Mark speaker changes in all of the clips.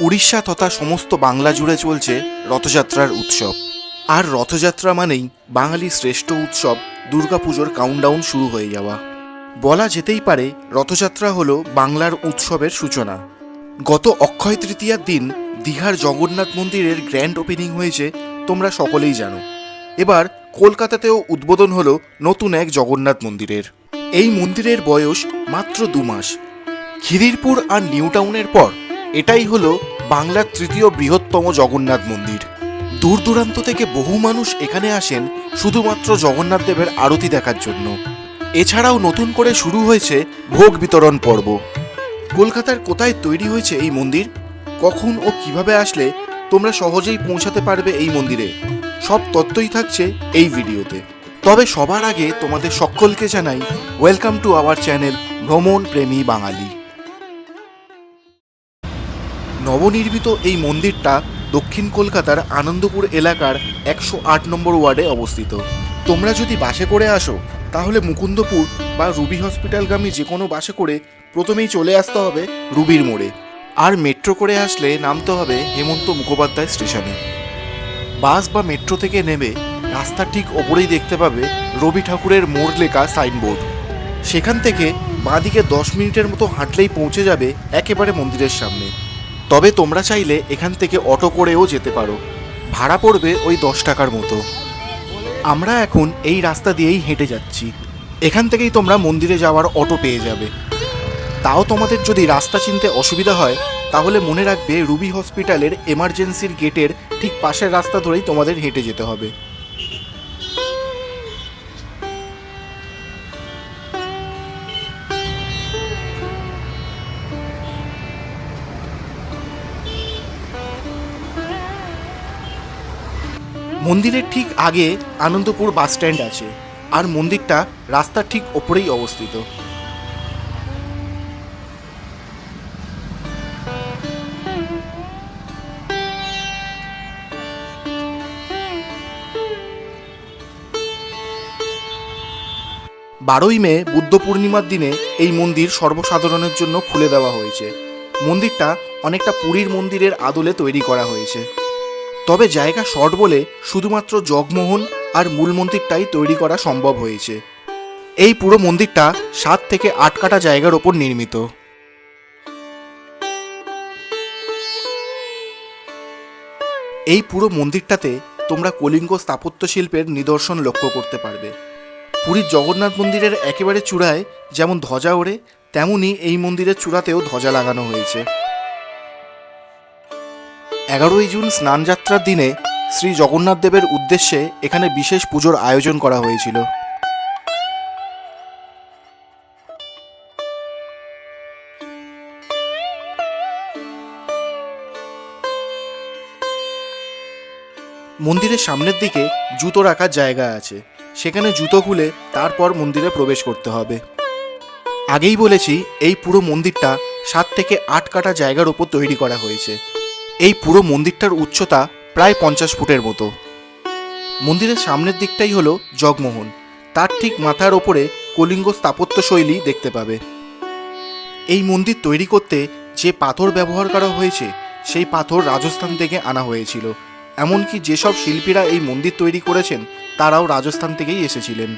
Speaker 1: উড়িষ্যা তথা সমস্ত বাংলা জুড়ে চলছে রথযাত্রার উৎসব। আর রথযাত্রা মানেই বাঙালির শ্রেষ্ঠ উৎসব দুর্গাপুজোর কাউন্টডাউন শুরু হয়ে যাওয়া। বলা যেতেই পারে, রথযাত্রা হলো বাংলার উৎসবের সূচনা। গত অক্ষয় তৃতীয়ার দিন দীঘার জগন্নাথ মন্দিরের গ্র্যান্ড ওপেনিং হয়েছে, তোমরা সকলেই জানো। এবার কলকাতাতেও উদ্বোধন হলো নতুন এক জগন্নাথ মন্দিরের। এই মন্দিরের বয়স মাত্র দু মাস। খিদিরপুর আর নিউ টাউনের পর এটাই হলো বাংলার তৃতীয় বৃহত্তম জগন্নাথ মন্দির। দূর দূরান্ত থেকে বহু মানুষ এখানে আসেন শুধুমাত্র জগন্নাথ দেবের আরতি দেখার জন্য। এছাড়াও নতুন করে শুরু হয়েছে ভোগ বিতরণ পর্ব। কলকাতার কোথায় তৈরি হয়েছে এই মন্দির? কখন ও কীভাবে আসলে? তোমরা সহজেই পৌঁছাতে পারবে এই মন্দিরে। সব তত্ত্বই থাকছে এই ভিডিওতে। তবে সবার আগে তোমাদের সকলকে জানাই ওয়েলকাম টু আওয়ার চ্যানেল ভ্রমণ প্রেমী বাঙালি। নবনির্মিত এই মন্দিরটা দক্ষিণ কলকাতার আনন্দপুর এলাকার একশো আট নম্বর ওয়ার্ডে অবস্থিত। তোমরা যদি বাসে করে আসো, তাহলে মুকুন্দপুর বা রুবি হসপিটালগামী যে কোনো বাসে করে প্রথমেই চলে আসতে হবে রুবির মোড়ে। আর মেট্রো করে আসলে নামতে হবে হেমন্ত মুখোপাধ্যায় স্টেশনে। বাস বা মেট্রো থেকে নেমে রাস্তার ঠিক ওপরেই দেখতে পাবে রবি ঠাকুরের মোড় লেখা সাইনবোর্ড। সেখান থেকে বাঁদিকে দশ মিনিটের মতো হাঁটলেই পৌঁছে যাবে একেবারে মন্দিরের সামনে। তবে তোমরা চাইলে এখান থেকে অটো করেও যেতে পারো। ভাড়া পড়বে ওই দশ টাকার মতো। আমরা এখন এই রাস্তা দিয়েই হেঁটে যাচ্ছি। এখান থেকেই তোমরা মন্দিরে যাওয়ার অটো পেয়ে যাবে। তাও তোমাদের যদি রাস্তা চিনতে অসুবিধা হয়, তাহলে মনে রাখবে রুবি হসপিটালের এমার্জেন্সির গেটের ঠিক পাশের রাস্তা ধরেই তোমাদের হেঁটে যেতে হবে। মন্দিরের ঠিক আগে আনন্দপুর বাস স্ট্যান্ড আছে, আর মন্দিরটা রাস্তার ঠিক ওপরেই অবস্থিত। বারোই মে, বুদ্ধ পূর্ণিমার দিনে এই মন্দির সর্বসাধারণের জন্য খুলে দেওয়া হয়েছে। মন্দিরটা অনেকটা পুরীর মন্দিরের আদলে তৈরি করা হয়েছে। তবে জায়গা শর্ট বলে শুধুমাত্র জগমোহন আর মূল মন্দিরটাই তৈরি করা সম্ভব হয়েছে। এই পুরো মন্দিরটা সাত থেকে আট কাটা জায়গার ওপর নির্মিত। এই পুরো মন্দিরটাতে তোমরা কলিঙ্গ স্থাপত্য শিল্পের নিদর্শন লক্ষ্য করতে পারবে। পুরীর জগন্নাথ মন্দিরের একেবারে চূড়ায় যেমন ধ্বজা ওড়ে তেমনই এই মন্দিরের চূড়াতেও ধ্বজা লাগানো হয়েছে। এগারোই জুন স্নানযাত্রার দিনে শ্রী জগন্নাথ দেবের উদ্দেশ্যে এখানে বিশেষ পুজোর আয়োজন করা হয়েছিল। মন্দিরের সামনের দিকে জুতো রাখার জায়গা আছে। সেখানে জুতো খুলে তারপর মন্দিরে প্রবেশ করতে হবে। আগেই বলেছি, এই পুরো মন্দিরটা সাত থেকে আট কাটা জায়গার ওপর তৈরি করা হয়েছে। এই পুরো মন্দিরটার উচ্চতা প্রায় পঞ্চাশ ফুটের মতো। মন্দিরের সামনের দিকটাই হলো জগমোহন। তার ঠিক মাথার ওপরে কলিঙ্গ স্থাপত্য শৈলী দেখতে পাবে। এই মন্দির তৈরি করতে যে পাথর ব্যবহার করা হয়েছে, সেই পাথর রাজস্থান থেকে আনা হয়েছিল। এমনকি যেসব শিল্পীরা এই মন্দির তৈরি করেছেন, তারাও রাজস্থান থেকেই এসেছিলেন।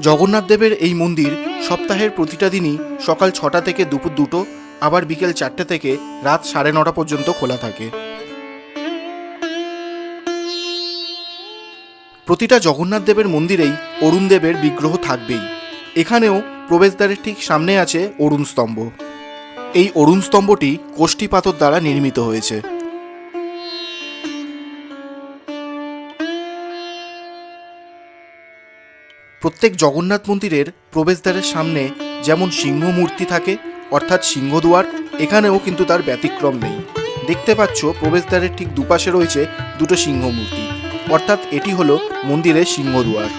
Speaker 1: জগন্নাথ দেবের এই মন্দির সপ্তাহের প্রতিটা দিনই সকাল ছটা থেকে দুপুর দুটো আবার বিকেল চারটে থেকে রাত সাড়ে নটা পর্যন্ত খোলা থাকে। প্রতিটা জগন্নাথ দেবের মন্দিরেই অরুণ দেবের বিগ্রহ থাকবেই। এখানেও প্রবেশদ্বারের ঠিক সামনে আছে অরুণ স্তম্ভ। এই অরুণ স্তম্ভটি কোষ্ঠী পাথর দ্বারা নির্মিত হয়েছে। প্রত্যেক জগন্নাথ মন্দিরের প্রবেশদ্বারের সামনে যেমন সিংহ মূর্তি থাকে অর্থাৎ সিংহদুয়ার, এখানেও কিন্তু তার ব্যতিক্রম নেই। দেখতে পাচ্ছ, প্রবেশদ্বারের ঠিক দুপাশে রয়েছে দুটো সিংহ মূর্তি অর্থাৎ এটি হলো মন্দিরের সিংহদুয়ার।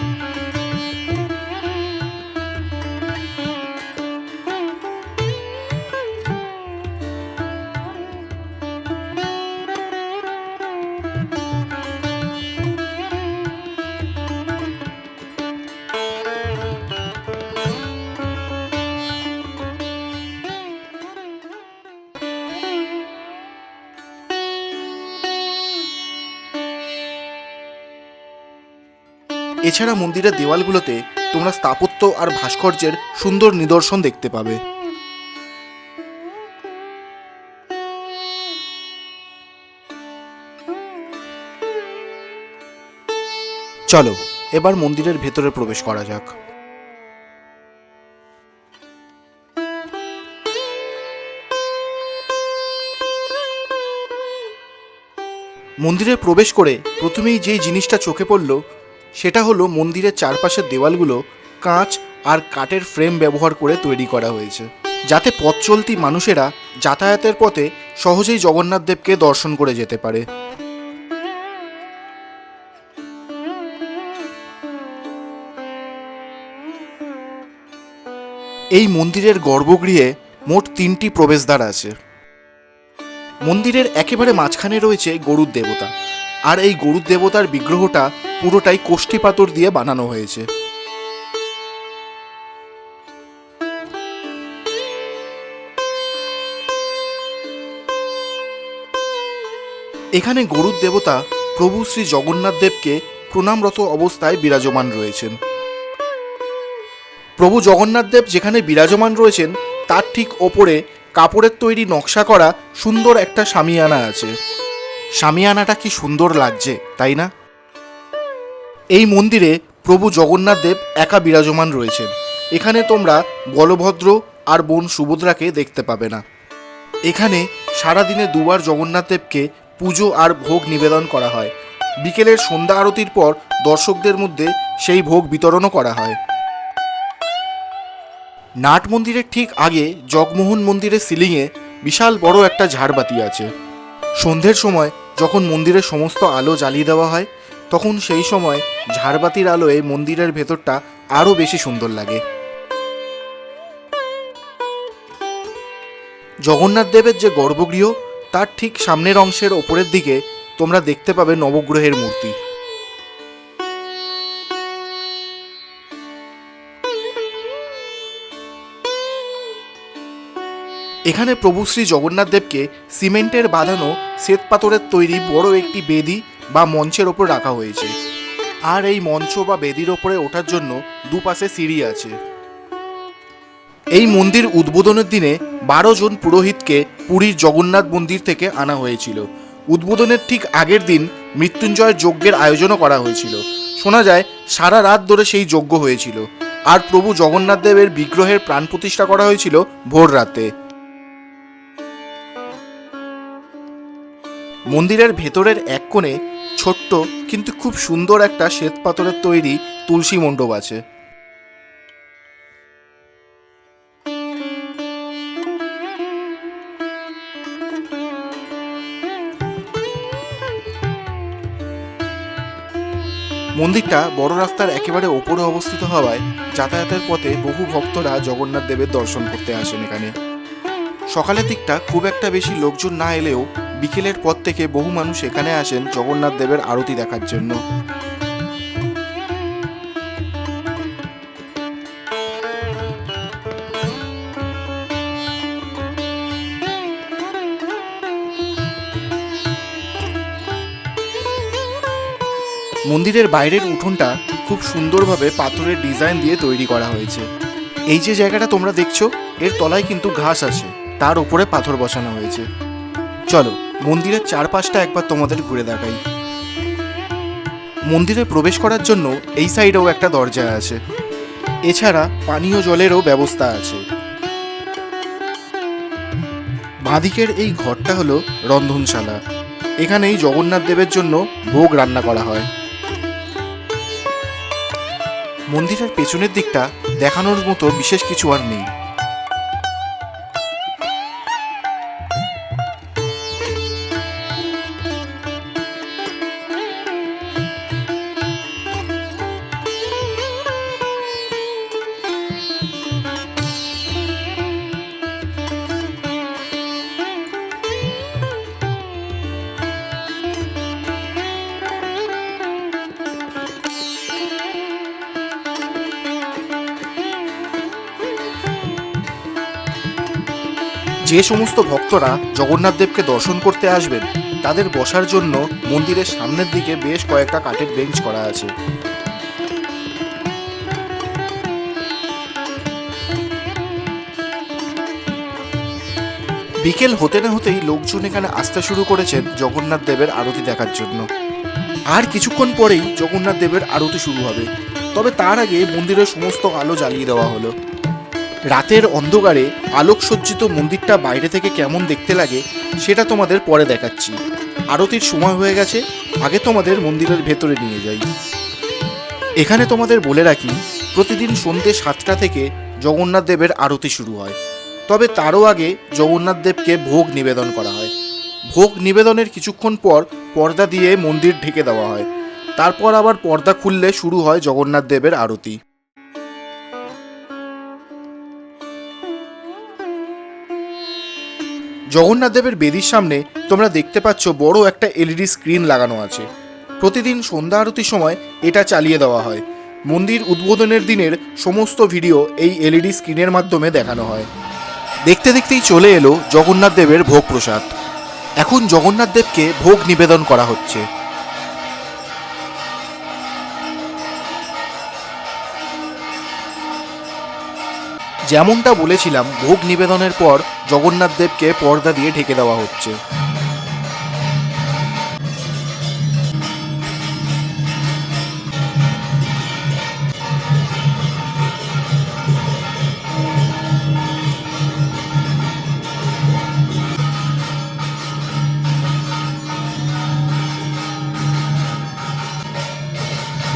Speaker 1: এছাড়া মন্দিরের দেওয়ালগুলোতে তোমরা স্থাপত্য আর ভাস্কর্যের সুন্দর নিদর্শন দেখতে পাবে। চলো, এবার মন্দিরের ভেতরে প্রবেশ করা যাক। মন্দিরে প্রবেশ করে প্রথমেই যেই জিনিসটা চোখে পড়ল সেটা হলো মন্দিরের চারপাশের দেওয়ালগুলো কাঁচ আর কাঠের ফ্রেম ব্যবহার করে তৈরি করা হয়েছে, যাতে পথ চলতি মানুষেরা যাতায়াতের পথে সহজেই জগন্নাথ দেবকে দর্শন করে যেতে পারে। এই মন্দিরের গর্ভগৃহে মোট তিনটি প্রবেশদ্বার আছে। মন্দিরের একেবারে মাঝখানে রয়েছে গরুর দেবতা, আর এই গরুর দেবতার বিগ্রহটা পুরোটাই কোষ্ঠী পাথর দিয়ে বানানো হয়েছে। এখানে গরুর দেবতা প্রভু শ্রী জগন্নাথ দেবকে প্রণামরত অবস্থায় বিরাজমান রয়েছেন। প্রভু জগন্নাথ দেব যেখানে বিরাজমান রয়েছেন, তার ঠিক ওপরে কাপড়ের তৈরি নকশা করা সুন্দর একটা সামিয়ানা আছে। সামিয়ানাটা কি সুন্দর লাগছে, তাই না? এই মন্দিরে প্রভু জগন্নাথ দেব একা বিরাজমান রয়েছেন। এখানে তোমরা বলভদ্র আর বোন সুভদ্রাকে দেখতে পাবে না। এখানে সারাদিনে দুবার জগন্নাথ দেবকে পুজো আর ভোগ নিবেদন করা হয়। বিকেলের সন্ধ্যা আরতির পর দর্শকদের মধ্যে সেই ভোগ বিতরণও করা হয়। নাট মন্দিরের ঠিক আগে জগমোহন মন্দিরের সিলিংয়ে বিশাল বড় একটা ঝাড়বাতি আছে। সন্ধ্যের সময় যখন মন্দিরের সমস্ত আলো জ্বালিয়ে দেওয়া হয় তখন সেই সময় ঝাড়বাতির আলোয় মন্দিরের ভেতরটা আরও বেশি সুন্দর লাগে। জগন্নাথ দেবের যে গর্ভগৃহ, তার ঠিক সামনের অংশের ওপরের দিকে তোমরা দেখতে পাবে নবগ্রহের মূর্তি। এখানে প্রভু শ্রী জগন্নাথ দেবকে সিমেন্টের বাঁধানো শ্বেত পাথরের তৈরি বড় একটি বেদি বা মঞ্চের ওপর রাখা হয়েছে। আর এই মঞ্চ বা বেদির ওপরে ওঠার জন্য দুপাশে সিঁড়ি আছে। এই মন্দির উদ্বোধনের দিনে বারো জন পুরোহিতকে পুরীর জগন্নাথ মন্দির থেকে আনা হয়েছিল। উদ্বোধনের ঠিক আগের দিন মৃত্যুঞ্জয় যজ্ঞের আয়োজনও করা হয়েছিল। শোনা যায়, সারা রাত ধরে সেই যজ্ঞ হয়েছিল। আর প্রভু জগন্নাথ দেবের বিগ্রহের প্রাণ প্রতিষ্ঠা করা হয়েছিল ভোর রাতে। মন্দিরের ভেতরের এক কোণে ছোট্ট কিন্তু খুব সুন্দর একটা শ্বেত পাথরের তৈরি তুলসী মণ্ডপ আছে। মন্দিরটা বড় রাস্তার একেবারে ওপরে অবস্থিত হওয়ায় যাতায়াতের পথে বহু ভক্তরা জগন্নাথ দেবের দর্শন করতে আসেন এখানে। সকালের দিকটা খুব একটা বেশি লোকজন না এলেও বিকেলের পর থেকে বহু মানুষ এখানে আসেন জগন্নাথ দেবের আরতি দেখার জন্য। মন্দিরের বাইরের উঠোনটা খুব সুন্দরভাবে পাথরের ডিজাইন দিয়ে তৈরি করা হয়েছে। এই যে জায়গাটা তোমরা দেখছ, এর তলায় কিন্তু ঘাস আছে, তার উপরে পাথর বসানো হয়েছে। চলো মন্দিরের চারপাশটা একবার তোমাদের ঘুরে দেখাই। মন্দিরে প্রবেশ করার জন্য এই সাইডেও একটা দরজা আছে। এছাড়া পানীয় জলেরও ব্যবস্থা আছে। বাঁদিকের এই ঘরটা হলো রন্ধনশালা। এখানেই জগন্নাথ দেবের জন্য ভোগ রান্না করা হয়। মন্দিরের পেছনের দিকটা দেখানোর মতো বিশেষ কিছু আর নেই। যে সমস্ত ভক্তরা জগন্নাথ দেবকে দর্শন করতে আসবেন, তাদের বসার জন্য মন্দিরের সামনের দিকে বেশ কয়েকটা কাঠের বেঞ্চ করা আছে। বিকেল হতে না হতেই লোকজন এখানে আসতে শুরু করেছেন জগন্নাথ দেবের আরতি দেখার জন্য। আর কিছুক্ষণ পরেই জগন্নাথ দেবের আরতি শুরু হবে। তবে তার আগে মন্দিরের সমস্ত আলো জ্বালিয়ে দেওয়া হলো। রাতের অন্ধকারে আলোকসজ্জিত মন্দিরটা বাইরে থেকে কেমন দেখতে লাগে, সেটা তোমাদের পরে দেখাচ্ছি। আরতির সময় হয়ে গেছে, আগে তোমাদের মন্দিরের ভেতরে নিয়ে যাই। এখানে তোমাদের বলে রাখি, প্রতিদিন সন্ধ্যে সাতটা থেকে জগন্নাথ দেবের আরতি শুরু হয়। তবে তারও আগে জগন্নাথ দেবকে ভোগ নিবেদন করা হয়। ভোগ নিবেদনের কিছুক্ষণ পর পর্দা দিয়ে মন্দির ঢেকে দেওয়া হয়। তারপর আবার পর্দা খুললে শুরু হয় জগন্নাথ দেবের আরতি। জগন্নাথ দেবের বেদির সামনে তোমরা দেখতে পাচ্ছ বড় একটা এলইডি স্ক্রিন লাগানো আছে। প্রতিদিন সন্ধ্যা আরতির সময় এটা চালিয়ে দেওয়া হয়। মন্দির উদ্বোধনের দিনের সমস্ত ভিডিও এই এলইডি স্ক্রিনের মাধ্যমে দেখানো হয়। দেখতে দেখতেই চলে এলো জগন্নাথ দেবের ভোগ প্রসাদ এখন জগন্নাথ দেবকে ভোগ নিবেদন করা হচ্ছে। যেমনটা বলেছিলাম, ভোগ নিবেদনের পর জগন্নাথ দেবকে পর্দা দিয়ে ঢেকে দেওয়া হচ্ছে।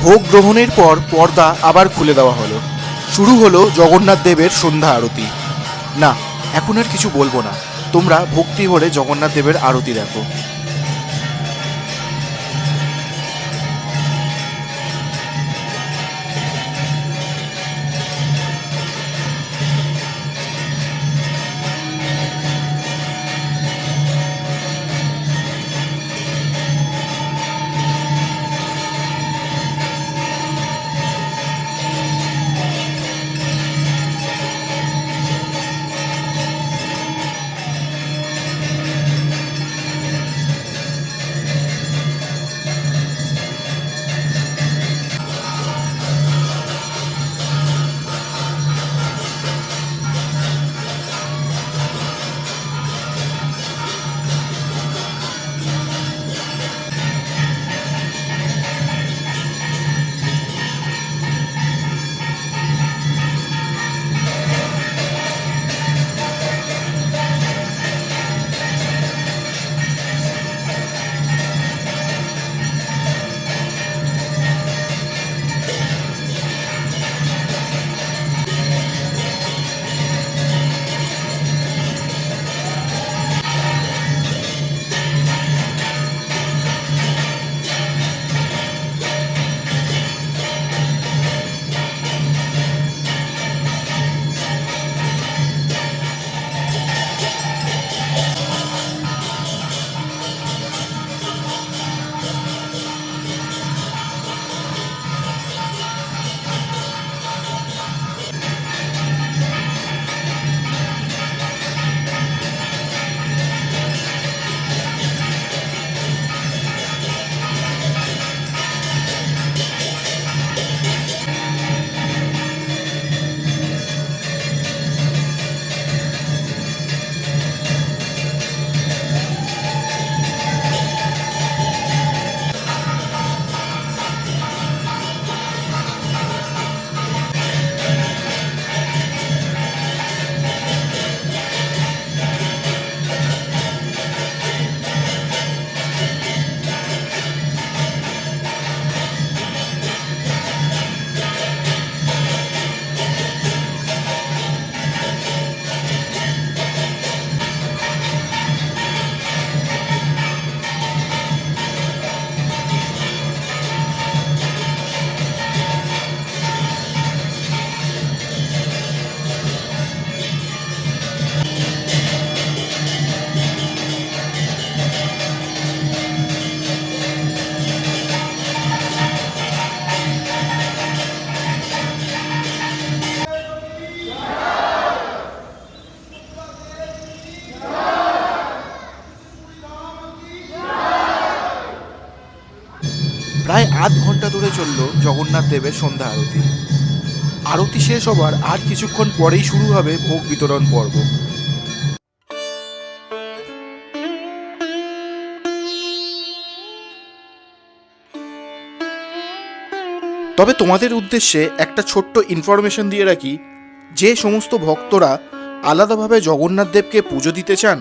Speaker 1: ভোগ গ্রহণের পর পর্দা আবার খুলে দেওয়া হলো। শুরু হলো জগন্নাথ দেবের সন্ধ্যা আরতি। না, এখন আর কিছু বলব না। তোমরা ভক্তি ভরে জগন্নাথ দেবের আরতি দেখো। প্রায় আধ ঘণ্টা ধরে চলল জগন্নাথ দেবের সন্ধ্যা আরতি। আরতি শেষ হবার আর কিছুক্ষণ পরেই শুরু হবে ভোগ বিতরণ পর্ব। তবে তোমাদের উদ্দেশ্যে একটা ছোট্ট ইনফরমেশন দিয়ে রাখি, যে সমস্ত ভক্তরা আলাদাভাবে জগন্নাথ দেবকে পুজো দিতে চান,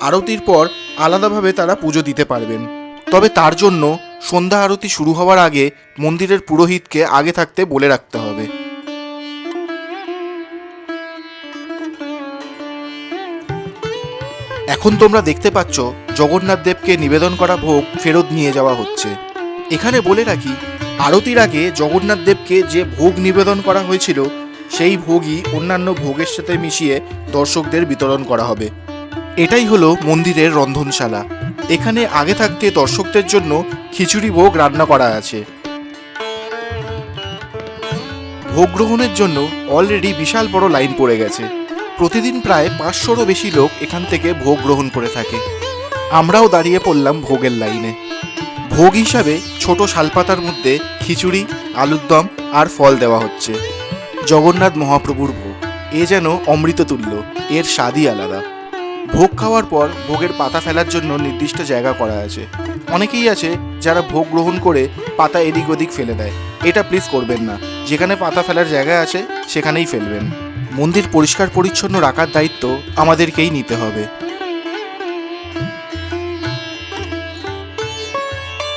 Speaker 1: আরতির পর আলাদাভাবে তারা পুজো দিতে পারবেন। তবে তার জন্য সন্ধ্যা আরতি শুরু হওয়ার আগে মন্দিরের পুরোহিতকে আগে থাকতে বলে রাখতে হবে। এখন তোমরা দেখতে পাচ্ছ, জগন্নাথ দেবকে নিবেদন করা ভোগ ফেরত নিয়ে যাওয়া হচ্ছে। এখানে বলে রাখি, আরতির আগে জগন্নাথ দেবকে যে ভোগ নিবেদন করা হয়েছিল, সেই ভোগই অন্যান্য ভোগের সাথে মিশিয়ে দর্শকদের বিতরণ করা হবে। এটাই হলো মন্দিরের রন্ধনশালা। এখানে আগে থাকতে দর্শকদের জন্য খিচুড়ি ভোগ রান্না করা আছে। ভোগ গ্রহণের জন্য অলরেডি বিশাল বড় লাইন পড়ে গেছে। প্রতিদিন প্রায় পাঁচশোরও বেশি লোক এখান থেকে ভোগ গ্রহণ করে থাকে। আমরাও দাঁড়িয়ে পড়লাম ভোগের লাইনে ভোগ হিসাবে ছোট শালপাতার মধ্যে খিচুড়ি, আলুর দম আর ফল দেওয়া হচ্ছে। জগন্নাথ মহাপ্রভুর ভোগ। এ যেন অমৃততুল্য, এর স্বাদই আলাদা। ভোগ খাওয়ার পর ভোগের পাতা ফেলার জন্য নির্দিষ্ট জায়গা করা আছে। অনেকেই আছে যারা ভোগ গ্রহণ করে পাতা এদিক ওদিক ফেলে দেয়। এটা প্লিজ করবেন না। যেখানে পাতা ফেলার জায়গা আছে, সেখানেই ফেলবেন। মন্দির পরিষ্কার পরিচ্ছন্ন রাখার দায়িত্ব আমাদেরকেই নিতে হবে।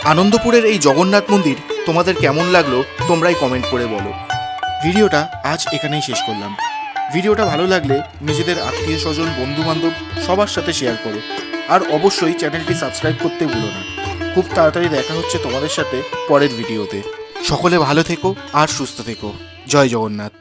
Speaker 1: আনন্দপুরের এই জগন্নাথ মন্দির তোমাদের কেমন লাগল তোমরাই কমেন্ট করে বলো। ভিডিওটা আজ এখানেই শেষ করলাম। ভিডিওটা ভালো লাগলে নিজেদের আত্মীয় স্বজন বন্ধু বান্ধব সবার সাথে শেয়ার করো। আর অবশ্যই চ্যানেলটি সাবস্ক্রাইব করতে ভুলো না। খুব তাড়াতাড়ি দেখা হচ্ছে তোমাদের সাথে পরের ভিডিওতে। সকলে ভালো থেকো আর সুস্থ থেকো। জয় জগন্নাথ।